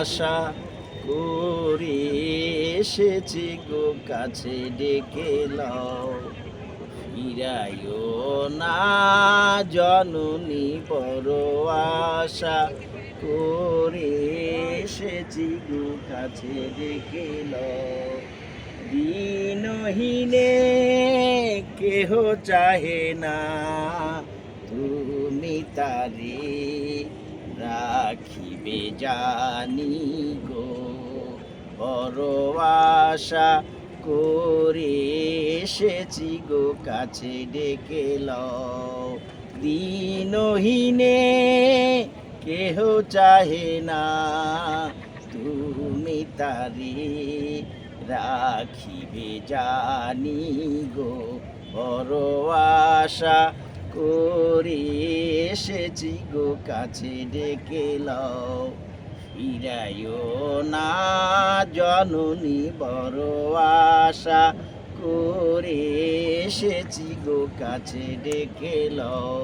আশা করে এসেছি গো কাছে ডেকে লও ফিরাইও না জননী, বড় আশা করে এসেছি গো কাছে ডেকে লও দিনহীনে কেহ চাহে না, তুমি তারে রাখিবে জানি গো, বড় আশা করে এসেছি গো, কাছে ডেকে লও। দিনহীনে কেহ চাহে না, তুমি তারে রাখিবে জানি গো, বড় আশা করে এসেছি গো কাছে ডেকে লও না, জননী বড় আশা করে এসেছি গো কাছে ডেকে লও